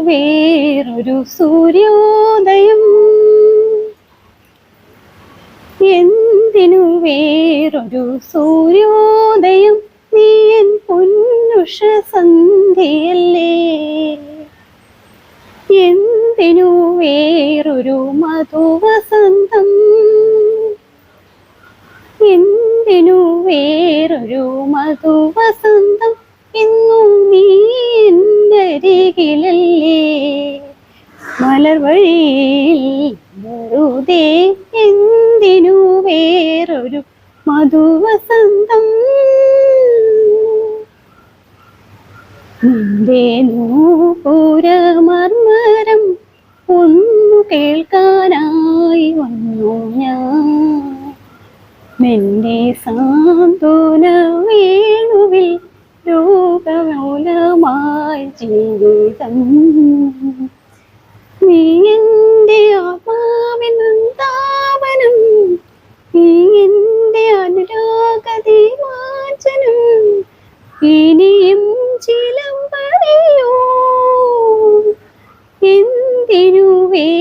വേറൊരു സൂര്യോദയം. എന്തിനു വേറൊരു സൂര്യോദയം? നീ എൻ പൊന്നുഷ സന്ധ്യയല്ലേ? എന്തിനു വേറൊരു മധുവസന്തം? എന്തിനു വേറൊരു മധുവസന്തം? ഇന്നും നീ എന്നരികിലല്ലേ മലർവഴിയിൽ വെറുതെ എന്തിനു വേറൊരു മധുവസന്തം? നൂപുരമർമരം ഒന്നു കേൾക്കാനായി വന്നു ഞാൻ. നിന്റെ സാന്ത്വന വേണുവിൽ ലോകമൂലമായി ജീവിതം ഇനിയും ചിലം പറയൂ. എന്തിനു വേ